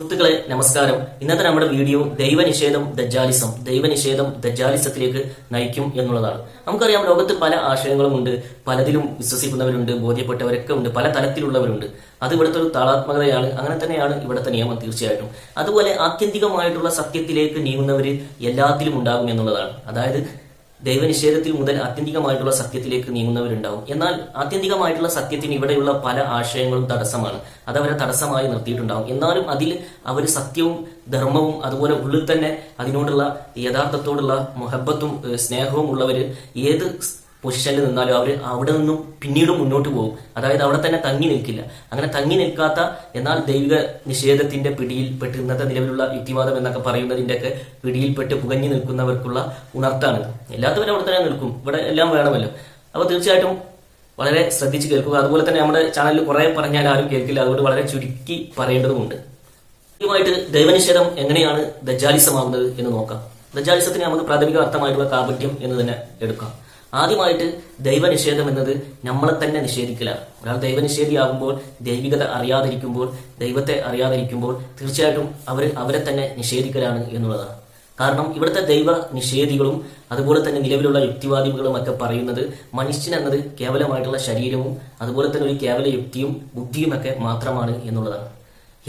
സുഹൃത്തുക്കളെ നമസ്കാരം. ഇന്നത്തെ നമ്മുടെ വീഡിയോ ദൈവനിഷേധം ദജാലിസം ദൈവനിഷേധം ദജാലിസത്തിലേക്ക് നയിക്കും എന്നുള്ളതാണ്. നമുക്കറിയാം ലോകത്ത് പല ആശയങ്ങളും ഉണ്ട് പലതിലും വിശ്വസിക്കുന്നവരുണ്ട് ബോധ്യപ്പെട്ടവരൊക്കെ ഉണ്ട് പല തലത്തിലുള്ളവരുണ്ട്. അത് ഇവിടുത്തെ ഒരു താളാത്മകതയാണ്. അങ്ങനെ തന്നെയാണ് ഇവിടുത്തെ നിയമം തീർച്ചയായിട്ടും. അതുപോലെ ആത്യന്തികമായിട്ടുള്ള സത്യത്തിലേക്ക് നീങ്ങുന്നവർ എല്ലാത്തിലും ഉണ്ടാകും എന്നുള്ളതാണ്. അതായത് ദൈവനിഷേധത്തിൽ മുതൽ ആത്യന്തികമായിട്ടുള്ള സത്യത്തിലേക്ക് നീങ്ങുന്നവരുണ്ടാവും. എന്നാൽ ആത്യന്തികമായിട്ടുള്ള സത്യത്തിന് ഇവിടെയുള്ള പല ആശയങ്ങളും തടസ്സമാണ്. അത് അവരെ തടസ്സമായി നിർത്തിയിട്ടുണ്ടാവും. എന്നാലും അതിൽ അവർ സത്യവും ധർമ്മവും അതുപോലെ ഉള്ളിൽ തന്നെ അതിനോടുള്ള യഥാർത്ഥത്തോടുള്ള മുഹബത്തും സ്നേഹവും ഉള്ളവർ ഏത് പൊസിഷനിൽ നിന്നാലും അവർ അവിടെ നിന്നും പിന്നീട് മുന്നോട്ട് പോകും. അതായത് അവിടെ തന്നെ തങ്ങി നിൽക്കില്ല. അങ്ങനെ തങ്ങി നിൽക്കാത്ത എന്നാൽ ദൈവിക നിഷേധത്തിന്റെ പിടിയിൽ പെട്ട് ഇന്നത്തെ നിലവിലുള്ള യുക്തിവാദം എന്നൊക്കെ പറയുന്നതിന്റെയൊക്കെ പിടിയിൽപ്പെട്ട് പുകഞ്ഞു നിൽക്കുന്നവർക്കുള്ള ഉണർത്താണ്. എല്ലാത്തവരും അവിടെ തന്നെ നിൽക്കും. ഇവിടെ എല്ലാം വേണമല്ലോ. അപ്പൊ തീർച്ചയായിട്ടും വളരെ ശ്രദ്ധിച്ച് കേൾക്കുക. അതുപോലെ തന്നെ നമ്മുടെ ചാനലിൽ കുറെ പറഞ്ഞാൽ ആരും കേൾക്കില്ല. അതുകൊണ്ട് വളരെ ചുരുക്കി പറയേണ്ടതുമുണ്ട്. ആദ്യമായിട്ട് ദൈവനിഷേധം എങ്ങനെയാണ് ദജാലിസമാകുന്നത് എന്ന് നോക്കാം. ദജാലിസത്തിന് നമുക്ക് പ്രാഥമിക അർത്ഥമായിട്ടുള്ള കാപട്യം എന്ന് തന്നെ എടുക്കാം. ആദ്യമായിട്ട് ദൈവനിഷേധം എന്നത് നമ്മളെ തന്നെ നിഷേധിക്കലാണ്. ഒരാൾ ദൈവനിഷേധിയാകുമ്പോൾ ദൈവികത അറിയാതിരിക്കുമ്പോൾ ദൈവത്തെ അറിയാതിരിക്കുമ്പോൾ തീർച്ചയായിട്ടും അവർ അവരെ തന്നെ നിഷേധിക്കലാണ് എന്നുള്ളതാണ്. കാരണം ഇവിടുത്തെ ദൈവ നിഷേധികളും അതുപോലെ തന്നെ നിലവിലുള്ള യുക്തിവാദികളും ഒക്കെ പറയുന്നത് മനുഷ്യൻ എന്നത് കേവലമായിട്ടുള്ള ശരീരവും അതുപോലെ തന്നെ ഒരു കേവല യുക്തിയും ബുദ്ധിയുമൊക്കെ മാത്രമാണ് എന്നുള്ളതാണ്.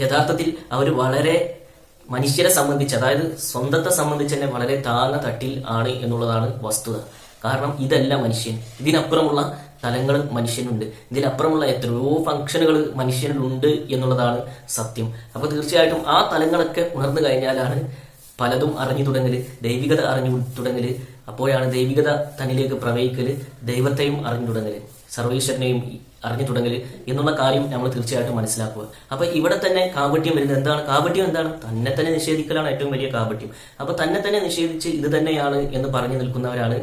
യഥാർത്ഥത്തിൽ അവർ വളരെ മനുഷ്യരെ സംബന്ധിച്ച് അതായത് സ്വന്തത്തെ സംബന്ധിച്ച് തന്നെ വളരെ താഴ്ന്ന തട്ടിൽ ആണ് എന്നുള്ളതാണ് വസ്തുത. കാരണം ഇതല്ല മനുഷ്യൻ. ഇതിനപ്പുറമുള്ള തലങ്ങൾ മനുഷ്യനുണ്ട്. ഇതിനപ്പുറമുള്ള എത്രയോ ഫംഗ്ഷനുകൾ മനുഷ്യനിലുണ്ട് എന്നുള്ളതാണ് സത്യം. അപ്പൊ തീർച്ചയായിട്ടും ആ തലങ്ങളൊക്കെ ഉണർന്നു കഴിഞ്ഞാലാണ് പലതും അറിഞ്ഞു തുടങ്ങൽ ദൈവികത അറിഞ്ഞു തുടങ്ങൽ അപ്പോഴാണ് ദൈവികത തന്നിലേക്ക് പ്രവഹിക്കൽ ദൈവത്തെയും അറിഞ്ഞു തുടങ്ങൽ സർവേശ്വരനെയും അറിഞ്ഞു തുടങ്ങൽ എന്നുള്ള കാര്യം നമ്മൾ തീർച്ചയായിട്ടും മനസ്സിലാക്കുക. അപ്പൊ ഇവിടെ തന്നെ കാപട്യം വരുന്നത് എന്താണ്? കാപട്യം എന്താണ്? തന്നെ തന്നെ നിഷേധിക്കലാണ് ഏറ്റവും വലിയ കാപട്യം. അപ്പൊ തന്നെ തന്നെ നിഷേധിച്ച് ഇത് തന്നെയാണ് എന്ന് പറഞ്ഞു നിൽക്കുന്നവരാണ്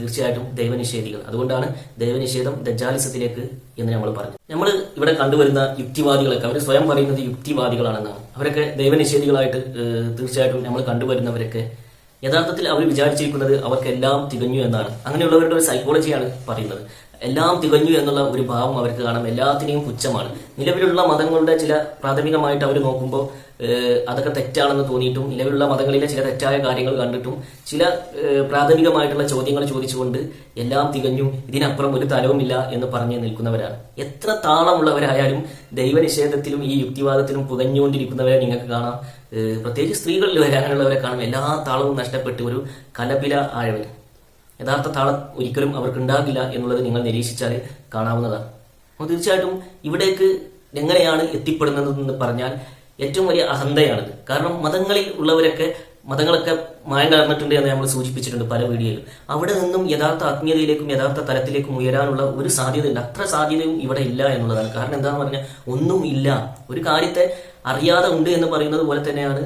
തീർച്ചയായിട്ടും ദൈവനിഷേധികൾ. അതുകൊണ്ടാണ് ദൈവനിഷേധം ദജാലിസത്തിലേക്ക് എന്ന് നമ്മൾ പറഞ്ഞു നമ്മൾ ഇവിടെ കണ്ടുവരുന്ന യുക്തിവാദികളൊക്കെ അവർ സ്വയം പറയുന്നത് യുക്തിവാദികളാണെന്നാണ്. അവരൊക്കെ ദൈവനിഷേധികളായിട്ട് തീർച്ചയായിട്ടും നമ്മൾ കണ്ടുവരുന്നവരൊക്കെ യഥാർത്ഥത്തിൽ അവർ വിചാരിച്ചിരിക്കുന്നത് അവർക്കെല്ലാം തികഞ്ഞു എന്നാണ്. അങ്ങനെയുള്ളവരുടെ ഒരു സൈക്കോളജിയാണ് പറയുന്നത്. എല്ലാം തികഞ്ഞു എന്നുള്ള ഒരു ഭാവം അവർക്ക് കാണാം. എല്ലാത്തിനെയും പുച്ഛമാണ്. നിലവിലുള്ള മതങ്ങളുടെ ചില പ്രാഥമികമായിട്ട് അവർ നോക്കുമ്പോൾ അതൊക്കെ തെറ്റാണെന്ന് തോന്നിയിട്ടും നിലവിലുള്ള മതങ്ങളിലെ ചില തെറ്റായ കാര്യങ്ങൾ കണ്ടിട്ടും ചില പ്രാഥമികമായിട്ടുള്ള ചോദ്യങ്ങൾ ചോദിച്ചുകൊണ്ട് എല്ലാം തികഞ്ഞു ഇതിനപ്പുറം ഒരു തലവുമില്ല എന്ന് പറഞ്ഞു നിൽക്കുന്നവരാണ്. എത്ര താളമുള്ളവരായാലും ദൈവനിഷേധത്തിലും ഈ യുക്തിവാദത്തിലും പുകഞ്ഞുകൊണ്ടിരിക്കുന്നവരെ നിങ്ങൾക്ക് കാണാം. പ്രത്യേകിച്ച് സ്ത്രീകളിൽ വരാനുള്ളവരെ കാണും. എല്ലാ താളവും നഷ്ടപ്പെട്ട് ഒരു കലപില ആഴവർ യഥാർത്ഥ താളം ഒരിക്കലും അവർക്ക് ഉണ്ടാകില്ല എന്നുള്ളത് നിങ്ങൾ നിരീക്ഷിച്ചാൽ കാണാവുന്നതാണ്. അപ്പോൾ തീർച്ചയായിട്ടും ഇവിടേക്ക് എങ്ങനെയാണ് എത്തിപ്പെടുന്നതെന്ന് പറഞ്ഞാൽ ഏറ്റവും വലിയ അഹന്തയാണിത്. കാരണം മതങ്ങളിൽ ഉള്ളവരൊക്കെ മതങ്ങളൊക്കെ മായം കലർന്നിട്ടുണ്ട് എന്ന് നമ്മൾ സൂചിപ്പിച്ചിട്ടുണ്ട് പല വീഡിയോയിലും. അവിടെ നിന്നും യഥാർത്ഥ ആത്മീയതയിലേക്കും യഥാർത്ഥ തലത്തിലേക്കും ഉയരാനുള്ള ഒരു സാധ്യതയുണ്ട്. അത്ര സാധ്യതയും ഇവിടെ ഇല്ല എന്നുള്ളതാണ്. കാരണം എന്താണെന്ന് പറഞ്ഞാൽ ഒന്നും ഇല്ല. ഒരു കാര്യത്തെ അറിയാതെ ഉണ്ട് എന്ന് പറയുന്നത് പോലെ തന്നെയാണ്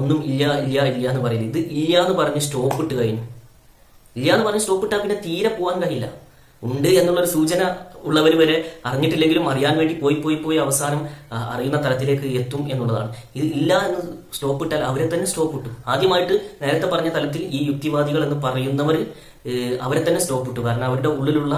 ഒന്നും ഇല്ല ഇല്ല ഇല്ല എന്ന് പറയുന്നത്. ഇത് ഇല്ല എന്ന് പറഞ്ഞ് സ്റ്റോപ്പ് ഇട്ട് കഴിഞ്ഞു. ഇല്ല എന്ന് പറഞ്ഞ് സ്റ്റോപ്പ് ഇട്ടാൽ പിന്നെ തീരെ പോകാൻ കഴിയില്ല. ഉണ്ട് എന്നുള്ളൊരു സൂചന ഉള്ളവർ വരെ അറിഞ്ഞിട്ടില്ലെങ്കിലും അറിയാൻ വേണ്ടി പോയി പോയി പോയി അവസാനം അറിയുന്ന തലത്തിലേക്ക് എത്തും എന്നുള്ളതാണ്. ഇത് ഇല്ല എന്ന് സ്റ്റോപ്പ് ഇട്ടാൽ അവരെ തന്നെ സ്റ്റോപ്പ് ഇട്ടു. ആദ്യമായിട്ട് നേരത്തെ പറഞ്ഞ തലത്തിൽ ഈ യുക്തിവാദികൾ എന്ന് പറയുന്നവർ അവരെ തന്നെ സ്റ്റോപ്പ് ഇട്ടു. കാരണം അവരുടെ ഉള്ളിലുള്ള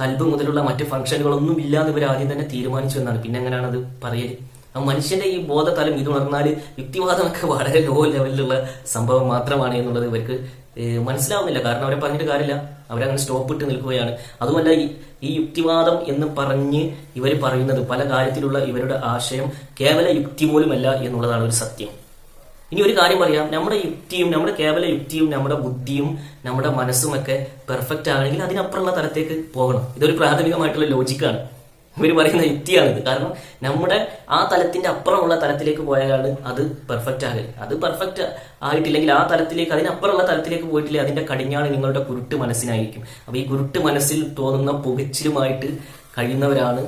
കൽബ് മുതലുള്ള മറ്റ് ഫംഗ്ഷനുകളൊന്നും ഇല്ല എന്ന് ഇവർ ആദ്യം തന്നെ തീരുമാനിച്ചു എന്നാണ്. പിന്നെ എങ്ങനെയാണ് അത് പറയൽ? ആ മനുഷ്യന്റെ ഈ ബോധതലം ഇത് ഉണർന്നാൽ യുക്തിവാദമൊക്കെ വളരെ ലോ ലെവലിലുള്ള സംഭവം മാത്രമാണ് എന്നുള്ളത് ഇവർക്ക് മനസ്സിലാവുന്നില്ല. കാരണം അവരെ പറഞ്ഞിട്ട് കാര്യമില്ല. അവരങ്ങനെ സ്റ്റോപ്പ് ഇട്ട് നിൽക്കുകയാണ്. അതുമല്ല ഈ യുക്തിവാദം എന്ന് പറഞ്ഞ് ഇവർ പറയുന്നത് പല കാര്യത്തിലുള്ള ഇവരുടെ ആശയം കേവല യുക്തി പോലുമല്ല എന്നുള്ളതാണ് ഒരു സത്യം. ഇനി ഒരു കാര്യം പറയാം. നമ്മുടെ യുക്തിയും നമ്മുടെ കേവല യുക്തിയും നമ്മുടെ ബുദ്ധിയും നമ്മുടെ മനസ്സുമൊക്കെ പെർഫെക്റ്റ് ആണെങ്കിൽ അതിനപ്പുറമുള്ള തലത്തേക്ക് പോകണം. ഇതൊരു പ്രാഥമികമായിട്ടുള്ള ലോജിക്കാണ് ഇവർ പറയുന്ന യുക്തിയാണിത്. കാരണം നമ്മുടെ ആ തലത്തിന്റെ അപ്പുറമുള്ള തലത്തിലേക്ക് പോയാലാണ് അത് പെർഫെക്റ്റ് ആകൽ അത് പെർഫെക്റ്റ് ആയിട്ടില്ലെങ്കിൽ ആ തലത്തിലേക്ക് അതിനപ്പുറമുള്ള തലത്തിലേക്ക് പോയിട്ടില്ല അതിന്റെ കടിഞ്ഞാണ് നിങ്ങളുടെ കുരുട്ട് മനസ്സിനായിരിക്കും. അപ്പൊ ഈ കുരുട്ട് മനസ്സിൽ തോന്നുന്ന പുകച്ചിലുമായിട്ട് കഴിയുന്നവരാണ്.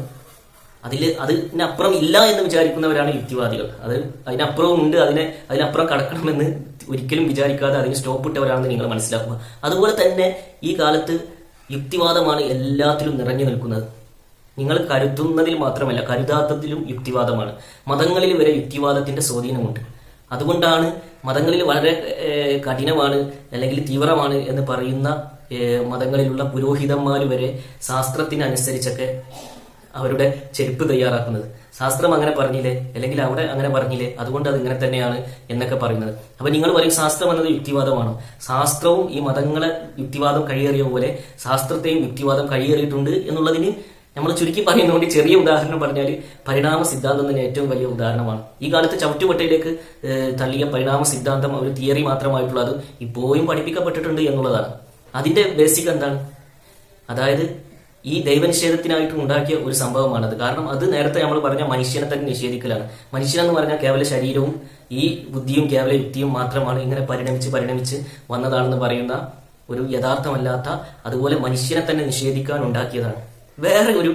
അതിൽ അതിനപ്പുറം ഇല്ല എന്ന് വിചാരിക്കുന്നവരാണ് യുക്തിവാദികൾ. അത് അതിനപ്പുറവും ഉണ്ട് അതിനെ അതിനപ്പുറം കടക്കണമെന്ന് ഒരിക്കലും വിചാരിക്കാതെ അതിന് സ്റ്റോപ്പ് ഇട്ടവരാണെന്ന് നിങ്ങൾ മനസ്സിലാക്കുക. അതുപോലെ തന്നെ ഈ കാലത്ത് യുക്തിവാദമാണ് എല്ലാത്തിലും നിറഞ്ഞു നിൽക്കുന്നത്. നിങ്ങൾ കരുതുന്നതിൽ മാത്രമല്ല കരുതാത്തതിലും യുക്തിവാദമാണ്. മതങ്ങളിൽ വരെ യുക്തിവാദത്തിന്റെ സ്വാധീനമുണ്ട്. അതുകൊണ്ടാണ് മതങ്ങളിൽ വളരെ കഠിനമാണ് അല്ലെങ്കിൽ തീവ്രമാണ് എന്ന് പറയുന്ന മതങ്ങളിലുള്ള പുരോഹിതന്മാർ വരെ ശാസ്ത്രത്തിനനുസരിച്ചൊക്കെ അവരുടെ ചെരുപ്പ് തയ്യാറാക്കുന്നത്. ശാസ്ത്രം അങ്ങനെ പറഞ്ഞില്ലേ? അല്ലെങ്കിൽ അവിടെ അങ്ങനെ പറഞ്ഞില്ലേ? അതുകൊണ്ട് അത് ഇങ്ങനെ തന്നെയാണ് എന്നൊക്കെ പറയുന്നത്. അപ്പൊ നിങ്ങൾ പറയും ശാസ്ത്രം എന്നത് യുക്തിവാദമാണ്? ശാസ്ത്രവും ഈ മതങ്ങളെ യുക്തിവാദം കഴിയേറിയ പോലെ ശാസ്ത്രത്തെയും യുക്തിവാദം കഴിയേറിയിട്ടുണ്ട് എന്നുള്ളതിന് നമ്മൾ ചുരുക്കി പറയുന്നതുകൊണ്ട് ചെറിയ ഉദാഹരണം പറഞ്ഞാൽ പരിണാമ സിദ്ധാന്തം തന്നെ ഏറ്റവും വലിയ ഉദാഹരണമാണ്. ഈ കാലത്ത് ചവിറ്റുപട്ടയിലേക്ക് തള്ളിയ പരിണാമ സിദ്ധാന്തം ഒരു തിയറി മാത്രമായിട്ടുള്ളത് ഇപ്പോഴും പഠിപ്പിക്കപ്പെട്ടിട്ടുണ്ട് എന്നുള്ളതാണ്. അതിന്റെ ബേസിക് എന്താണ്? അതായത് ഈ ദൈവനിഷേധത്തിനായിട്ട് ഉണ്ടാക്കിയ ഒരു സംഭവമാണത്. കാരണം അത് നേരത്തെ നമ്മൾ പറഞ്ഞ മനുഷ്യനെ തന്നെ നിഷേധിക്കലാണ്. മനുഷ്യനെന്ന് പറഞ്ഞാൽ കേവല ശരീരവും ഈ ബുദ്ധിയും കേവല യുക്തിയും മാത്രമാണ് ഇങ്ങനെ പരിണമിച്ച് പരിണമിച്ച് വന്നതാണെന്ന് പറയുന്ന ഒരു യഥാർത്ഥമല്ലാത്ത അതുപോലെ മനുഷ്യനെ തന്നെ നിഷേധിക്കാൻ ഉണ്ടാക്കിയതാണ്. വേറെ ഒരു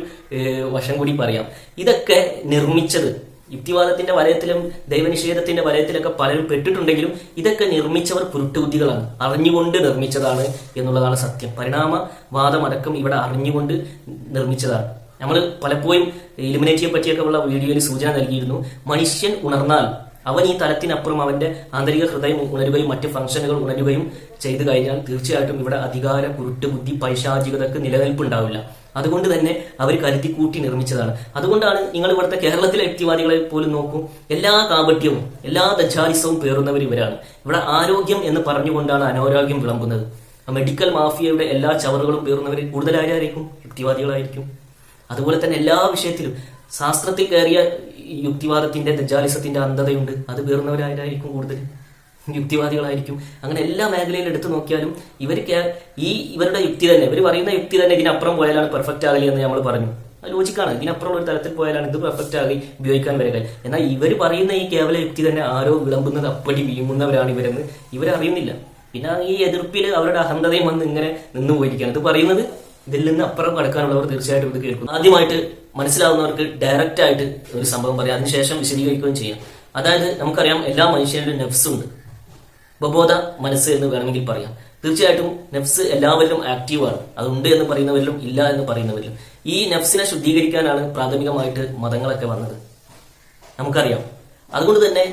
വശം കൂടി പറയാം. ഇതൊക്കെ നിർമ്മിച്ചത് യുക്തിവാദത്തിന്റെ വലയത്തിലും ദൈവനിഷേധത്തിന്റെ വലയത്തിലൊക്കെ പലരും പെട്ടിട്ടുണ്ടെങ്കിലും ഇതൊക്കെ നിർമ്മിച്ചവർ കുരുട്ടുബുദ്ധികളാണ്. അറിഞ്ഞുകൊണ്ട് നിർമ്മിച്ചതാണ് എന്നുള്ളതാണ് സത്യം. പരിണാമവാദം അടക്കം ഇവിടെ അറിഞ്ഞുകൊണ്ട് നിർമ്മിച്ചതാണ്. നമ്മൾ പലപ്പോഴും ഇലിമിനേറ്റിയെ പറ്റിയൊക്കെ ഉള്ള വീഡിയോയിൽ സൂചന നൽകിയിരുന്നു. മനുഷ്യൻ ഉണർന്നാൽ അവൻ ഈ തലത്തിനപ്പുറം അവന്റെ ആന്തരിക ഹൃദയം ഉണരുകയും മറ്റ് ഫംഗ്ഷനുകൾ ഉണരുകയും ചെയ്തു കഴിഞ്ഞാൽ തീർച്ചയായിട്ടും ഇവിടെ അധികാര കുരുട്ട് ബുദ്ധി പൈശാചികതക്ക് നിലനിൽപ്പുണ്ടാവില്ല. അതുകൊണ്ട് തന്നെ അവർ കരുതി കൂട്ടി നിർമ്മിച്ചതാണ്. അതുകൊണ്ടാണ് നിങ്ങൾ ഇവിടുത്തെ കേരളത്തിലെ വ്യക്തിവാദികളെ പോലും നോക്കൂ. എല്ലാ കാപട്യവും എല്ലാ ദജാലിസവും പേറുന്നവർ ഇവരാണ്. ഇവിടെ ആരോഗ്യം എന്ന് പറഞ്ഞുകൊണ്ടാണ് അനാരോഗ്യം വിളമ്പുന്നത്. മെഡിക്കൽ മാഫിയയുടെ എല്ലാ ചവറുകളും പേറുന്നവർ കൂടുതൽ ആരായിരിക്കും യുക്തിവാദികളായിരിക്കും. അതുപോലെ തന്നെ എല്ലാ വിഷയത്തിലും ശാസ്ത്രത്തിൽ കയറിയ യുക്തിവാദത്തിന്റെ ദജാലിസത്തിന്റെ അന്ധതയുണ്ട്. അത് പേറുന്നവരായിരിക്കും കൂടുതൽ? യുക്തിവാദികളായിരിക്കും. അങ്ങനെ എല്ലാ മേഖലയിലും എടുത്തു നോക്കിയാലും ഇവർക്ക് ഈ ഇവരുടെ യുക്തി തന്നെ ഇവർ പറയുന്ന യുക്തി തന്നെ ഇതിനപ്പുറം പോയാലാണ് പെർഫെക്റ്റ് ആകലി എന്ന് നമ്മൾ പറഞ്ഞു. ലോജിക്കാണ് ഇതിനപ്പുറമുള്ള ഒരു തലത്തിൽ പോയാലാണ് ഇത് പെർഫെക്റ്റ് ആകി ഉപയോഗിക്കാൻ വരിക. എന്നാൽ ഇവർ പറയുന്ന ഈ കേവല യുക്തി തന്നെ ആരോ വിളമ്പുന്നത് അപ്പടി വീങ്ങുന്നവരാണ് ഇവരെന്ന് ഇവരറിയുന്നില്ല പിന്നെ ഈ എതിർപ്പിൽ അവരുടെ അഹന്തതയും വന്ന് ഇങ്ങനെ നിന്ന് പോയിരിക്കുകയാണ്. ഇത് പറയുന്നത് ഇതിൽ നിന്ന് അപ്പുറം കടക്കാനുള്ളവർ തീർച്ചയായിട്ടും ഇത് കേൾക്കും. ആദ്യമായിട്ട് മനസ്സിലാവുന്നവർക്ക് ഡയറക്റ്റ് ആയിട്ട് ഒരു സംഭവം പറയാം. അതിനുശേഷം വിശദീകരിക്കുകയും ചെയ്യാം. അതായത് നമുക്കറിയാം എല്ലാ മനുഷ്യരുടെ നെഫ്സ് ഉണ്ട്. ഉപബോധ മനസ്സ് എന്ന് വേണമെങ്കിൽ പറയാം. തീർച്ചയായിട്ടും നെഫ്സ് എല്ലാവരിലും ആക്റ്റീവാണ് അതുണ്ട് എന്ന് പറയുന്നവരിലും ഇല്ല എന്ന് പറയുന്നവരിലും. ഈ നെഫ്സിനെ ശുദ്ധീകരിക്കാനാണ് പ്രാഥമികമായിട്ട് മതങ്ങളൊക്കെ വന്നത്. നമുക്കറിയാം. അതുകൊണ്ട് തന്നെ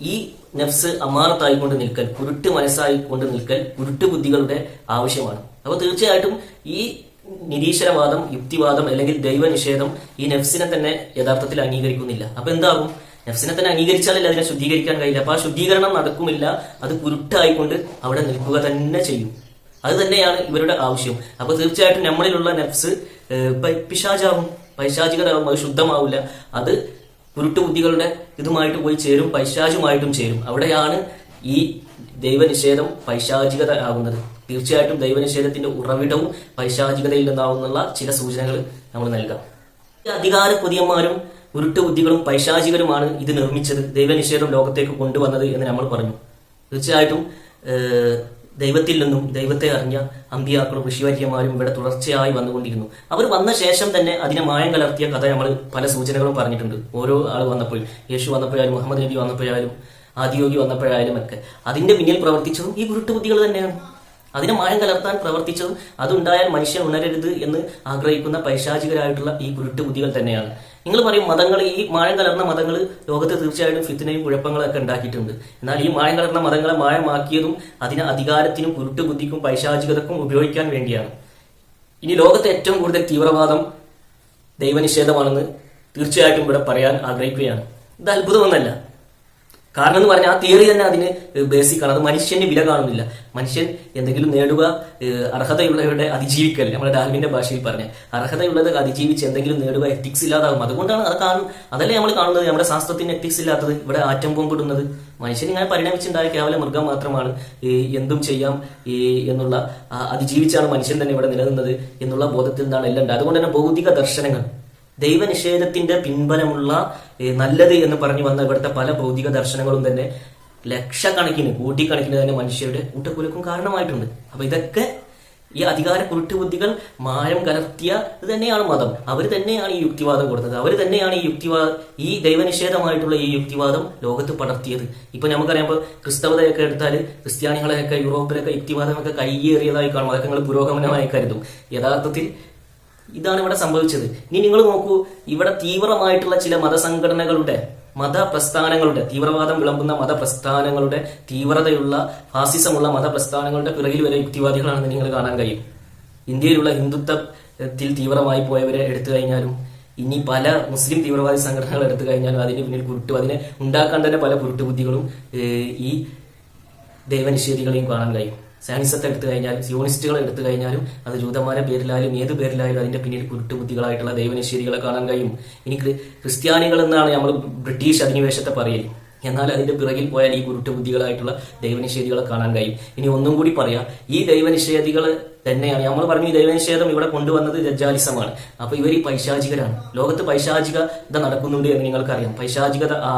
ഈ നെഫ്സ് അമാറത്തായിക്കൊണ്ട് നിൽക്കൽ കുരുട്ട് മനസ്സായിക്കൊണ്ട് നിൽക്കൽ കുരുട്ട് ബുദ്ധികളുടെ ആവശ്യമാണ്. അപ്പോൾ തീർച്ചയായിട്ടും ഈ നിരീശ്വരവാദം യുക്തിവാദം അല്ലെങ്കിൽ ദൈവനിഷേധം ഈ നെഫ്സിനെ തന്നെ യഥാർത്ഥത്തിൽ അംഗീകരിക്കുന്നില്ല. അപ്പൊ എന്താകും? നെഫ്സിനെ തന്നെ അംഗീകരിച്ചാലല്ലേ അതിനെ ശുദ്ധീകരിക്കാൻ കഴിയില്ല. അപ്പൊ ആ ശുദ്ധീകരണം നടക്കുമില്ല. അത് കുരുട്ടായിക്കൊണ്ട് അവിടെ നിൽക്കുക തന്നെ ചെയ്യും. അത് തന്നെയാണ് ഇവരുടെ ആവശ്യം. അപ്പൊ തീർച്ചയായിട്ടും നമ്മളിലുള്ള നെഫ്സ് പിശാചാവും. പൈശാചികരാകും അത് ശുദ്ധമാവില്ല. അത് കുരുട്ടുബുദ്ധികളുടെ ഇതുമായിട്ട് പോയി ചേരും. പൈശാചുമായിട്ടും ചേരും. അവിടെയാണ് ഈ ദൈവനിഷേധം പൈശാചികത ആകുന്നത്. തീർച്ചയായിട്ടും ദൈവനിഷേധത്തിന്റെ ഉറവിടവും പൈശാചികതയിൽ നിന്നാവുന്നുള്ള ചില സൂചനകൾ നമ്മൾ നൽകാം. അധികാര കൊതിയന്മാരും ഉരുട്ടുബുദ്ധികളും പൈശാചികരുമാണ് ഇത് നിർമ്മിച്ചത്. ദൈവനിഷേധം ലോകത്തേക്ക് കൊണ്ടുവന്നത് എന്ന് നമ്മൾ പറഞ്ഞു. തീർച്ചയായിട്ടും ദൈവത്തിൽ നിന്നും ദൈവത്തെ അറിഞ്ഞ അമ്പിയാക്കളും ഋഷിവര്യന്മാരും ഇവിടെ തുടർച്ചയായി വന്നുകൊണ്ടിരുന്നു. അവർ വന്ന ശേഷം തന്നെ അതിനെ മായം കലർത്തിയ കഥ നമ്മൾ പല സൂചനകളും പറഞ്ഞിട്ടുണ്ട്. ഓരോ ആൾ വന്നപ്പോഴും യേശു വന്നപ്പോഴായാലും മുഹമ്മദ് നബി വന്നപ്പോഴായാലും ആദിയോഗി വന്നപ്പോഴായാലും ഒക്കെ. അതിന്റെ പിന്നിൽ പ്രവർത്തിച്ചതും ഈ കുരുട്ടുബുദ്ധികൾ തന്നെയാണ്. അതിനെ മായം കലർത്താൻ പ്രവർത്തിച്ചതും അതുണ്ടായാൽ മനുഷ്യൻ ഉണരരുത് എന്ന് ആഗ്രഹിക്കുന്ന പൈശാചികരായിട്ടുള്ള ഈ കുരുട്ടുബുദ്ധികൾ തന്നെയാണ്. നിങ്ങൾ പറയും മതങ്ങൾ ഈ മായം കലർന്ന മതങ്ങൾ ലോകത്ത് തീർച്ചയായിട്ടും ഫിത്തിനെയും കുഴപ്പങ്ങളൊക്കെ ഉണ്ടാക്കിയിട്ടുണ്ട്. എന്നാൽ ഈ മായം കലർന്ന മതങ്ങളെ മായമാക്കിയതും അതിനെ അധികാരത്തിനും കുരുട്ടുബുദ്ധിക്കും പൈശാചികതക്കും ഉപയോഗിക്കാൻ വേണ്ടിയാണ്. ഇനി ലോകത്തെ ഏറ്റവും കൂടുതൽ തീവ്രവാദം ദൈവനിഷേധമാണെന്ന് തീർച്ചയായിട്ടും ഇവിടെ പറയാൻ ആഗ്രഹിക്കുകയാണ്. ഇത് അത്ഭുതമൊന്നല്ല കാരണം എന്ന് പറഞ്ഞാൽ ആ തിയറി തന്നെ അതിന് ബേസിക് ആണ്. അത് മനുഷ്യന് വില കാണുന്നില്ല. മനുഷ്യൻ എന്തെങ്കിലും നേടുക അർഹതയുള്ളവരുടെ അതിജീവിക്കൽ നമ്മുടെ ഡാർവിന്റെ ഭാഷയിൽ പറഞ്ഞ. അർഹതയുള്ളത് അതിജീവിച്ച് എന്തെങ്കിലും നേടുക എത്തിക്സ് ഇല്ലാതാകും. അതുകൊണ്ടാണ് അത് കാണും അതല്ലേ നമ്മൾ കാണുന്നത്? നമ്മുടെ ശാസ്ത്രത്തിന് എത്തിക്സ് ഇല്ലാത്തത്? ഇവിടെ ആറ്റം ബോംബ് ഇടുന്നത് മനുഷ്യൻ ഇങ്ങനെ പരിണമിച്ചുണ്ടായ കേവലം മൃഗം മാത്രമാണ്. എന്തും ചെയ്യാം ഈ എന്നുള്ള അതിജീവിച്ചാണ് മനുഷ്യൻ തന്നെ ഇവിടെ നിലനിന്നത് എന്നുള്ള ബോധത്തിൽ നിന്നാണ് എല്ലാം ഉണ്ട് അതുകൊണ്ട് തന്നെ ഭൗതിക ദർശനങ്ങൾ. ദൈവനിഷേധത്തിന്റെ പിൻബലമുള്ള നല്ലത് എന്ന് പറഞ്ഞു വന്ന ഇവിടുത്തെ പല ഭൗതിക ദർശനങ്ങളും തന്നെ ലക്ഷക്കണക്കിന് കോടിക്കണക്കിന് തന്നെ മനുഷ്യരുടെ കൂട്ടക്കുലക്കും കാരണമായിട്ടുണ്ട്. അപ്പൊ ഇതൊക്കെ ഈ അധികാര കുരുട്ടുബുദ്ധികൾ മായം കലർത്തിയ ഇത് തന്നെയാണ് മതം. അവർ തന്നെയാണ് ഈ യുക്തിവാദം കൊടുത്തത്. അവർ തന്നെയാണ് ഈ യുക്തിവാദ ഈ ദൈവനിഷേധമായിട്ടുള്ള ഈ യുക്തിവാദം ലോകത്ത് പടർത്തിയത്. ഇപ്പൊ നമുക്കറിയാം ഇപ്പൊ ക്രിസ്തവതയൊക്കെ എടുത്താൽ ക്രിസ്ത്യാനികളെയൊക്കെ യൂറോപ്പിലൊക്കെ യുക്തിവാദമൊക്കെ കൈയേറിയതായി കാണും. അതൊക്കെ നിങ്ങൾ പുരോഗമനമായി കരുതും. യഥാർത്ഥത്തിൽ ഇതാണ് ഇവിടെ സംഭവിച്ചത്. ഇനി നിങ്ങൾ നോക്കൂ ഇവിടെ തീവ്രമായിട്ടുള്ള ചില മതസംഘടനകളുടെ മതപ്രസ്ഥാനങ്ങളുടെ തീവ്രവാദം വിളമ്പുന്ന മതപ്രസ്ഥാനങ്ങളുടെ തീവ്രതയുള്ള ഫാസിസമുള്ള മതപ്രസ്ഥാനങ്ങളുടെ പിറകിൽ വരെ യുക്തിവാദികളാണെന്ന് നിങ്ങൾ കാണാൻ കഴിയും. ഇന്ത്യയിലുള്ള ഹിന്ദുത്വത്തിൽ തീവ്രമായി പോയവരെ എടുത്തു കഴിഞ്ഞാലും ഇനി പല മുസ്ലിം തീവ്രവാദി സംഘടനകൾ എടുത്തു കഴിഞ്ഞാലും അതിന് പിന്നിൽ കുരുട്ടു അതിനെ ഉണ്ടാക്കാൻ തന്നെ പല കുരുട്ടുബുദ്ധികളും ഈ ദൈവനിഷേധികളെയും കാണാൻ കഴിയും. സാനിസത്തെ എടുത്തു കഴിഞ്ഞാലും സിയോണിസ്റ്റുകളെ എടുത്തു കഴിഞ്ഞാലും അത് ജൂതന്മാരെ പേരിലായാലും ഏത് പേരിലായാലും അതിന്റെ പിന്നിൽ കുരുട്ടുബുദ്ധികളായിട്ടുള്ള ദൈവനിഷേധികളെ കാണാൻ കഴിയും. ഇനി ക്രിസ്ത്യാനികൾ എന്നാണ് നമ്മൾ ബ്രിട്ടീഷ് അധിനിവേശത്തെ പറയൽ എന്നാൽ അതിന്റെ പിറകിൽ പോയാൽ ഈ കുരുട്ടുബുദ്ധികളായിട്ടുള്ള ദൈവനിഷേധികളെ കാണാൻ കഴിയും. ഇനി ഒന്നും കൂടി പറയാം. ഈ ദൈവനിഷേധികൾ തന്നെയാണ്. നമ്മൾ പറഞ്ഞു ദൈവനിഷേധം ഇവിടെ കൊണ്ടുവന്നത് ജജ്ജാലിസമാണ് അപ്പൊ ഇവർ ഈ പൈശാചികരാണ്. ലോകത്ത് പൈശാചികത നടക്കുന്നുണ്ട് എന്ന് നിങ്ങൾക്കറിയാം. പൈശാചികത ആ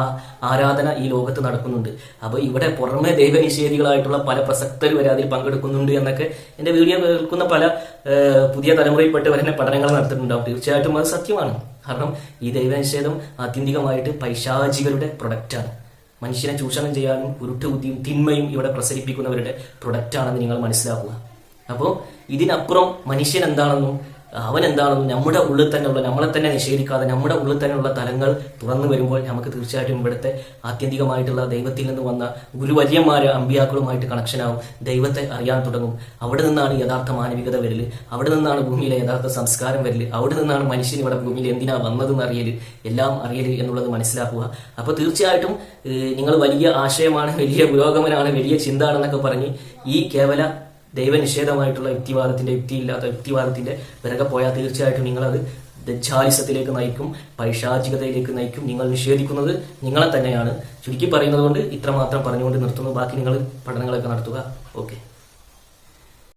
ആരാധന ഈ ലോകത്ത് നടക്കുന്നുണ്ട്. അപ്പൊ ഇവിടെ പുറമെ ദൈവനിഷേധികളായിട്ടുള്ള പല പ്രസക്തർ വരെ അതിൽ പങ്കെടുക്കുന്നുണ്ട് എന്നൊക്കെ എന്റെ വീഡിയോ കേൾക്കുന്ന പല പുതിയ പുതിയ തന്നെ പഠനങ്ങൾ നടത്തിയിട്ടുണ്ടാവും. തീർച്ചയായിട്ടും അത് സത്യമാണ്. കാരണം ഈ ദൈവനിഷേധം ആത്യന്തികമായിട്ട് പൈശാചികരുടെ പ്രൊഡക്റ്റാണ് മനുഷ്യനെ ചൂഷണം ചെയ്യാനും ഉരുട്ടുബുദ്ധിയും തിന്മയും ഇവിടെ പ്രസരിപ്പിക്കുന്നവരുടെ പ്രൊഡക്റ്റാണെന്ന് നിങ്ങൾ മനസ്സിലാക്കുക. അപ്പോൾ ഇതിനപ്പുറം മനുഷ്യൻ എന്താണെന്നും അവൻ എന്താണെന്നും നമ്മുടെ ഉള്ളിൽ തന്നെയുള്ള നമ്മളെ തന്നെ നിഷേധിക്കാതെ നമ്മുടെ ഉള്ളിൽ തന്നെയുള്ള തലങ്ങൾ തുറന്നു വരുമ്പോൾ നമുക്ക് തീർച്ചയായിട്ടും ഇവിടുത്തെ ആത്യന്തികമായിട്ടുള്ള ദൈവത്തിൽ നിന്ന് വന്ന ഗുരുവര്യന്മാരെ അമ്പിയാക്കളുമായിട്ട് കണക്ഷനാവും ദൈവത്തെ അറിയാൻ തുടങ്ങും. അവിടെ നിന്നാണ് യഥാർത്ഥ മാനവികത വരൽ. അവിടെ നിന്നാണ് ഭൂമിയിലെ യഥാർത്ഥ സംസ്കാരം വരൽ. അവിടെ നിന്നാണ് മനുഷ്യൻ ഇവിടെ ഭൂമിയിൽ എന്തിനാ വന്നതെന്ന് അറിയൽ. എല്ലാം അറിയൽ എന്നുള്ളത് മനസ്സിലാക്കുക. അപ്പോൾ തീർച്ചയായിട്ടും നിങ്ങൾ വലിയ ആശയമാണ് വലിയ പുരോഗമനാണ് വലിയ ചിന്താണെന്നൊക്കെ പറഞ്ഞ് ഈ കേവല ദൈവനിഷേധമായിട്ടുള്ള യുക്തിവാദത്തിന്റെ യുക്തിയില്ലാത്ത യുക്തിവാദത്തിന്റെ പിറകെ പോയാൽ തീർച്ചയായിട്ടും നിങ്ങളത് ദജ്ജാലിസത്തിലേക്ക് നയിക്കും പൈശാചികതയിലേക്ക് നയിക്കും. നിങ്ങൾ നിഷേധിക്കുന്നത് നിങ്ങളെ തന്നെയാണ്. ചുരുക്കി പറയുന്നത് കൊണ്ട് ഇത്രമാത്രം പറഞ്ഞുകൊണ്ട് നിർത്തുന്നു. ബാക്കി നിങ്ങൾ പഠനങ്ങളൊക്കെ നടത്തുക. ഓക്കെ.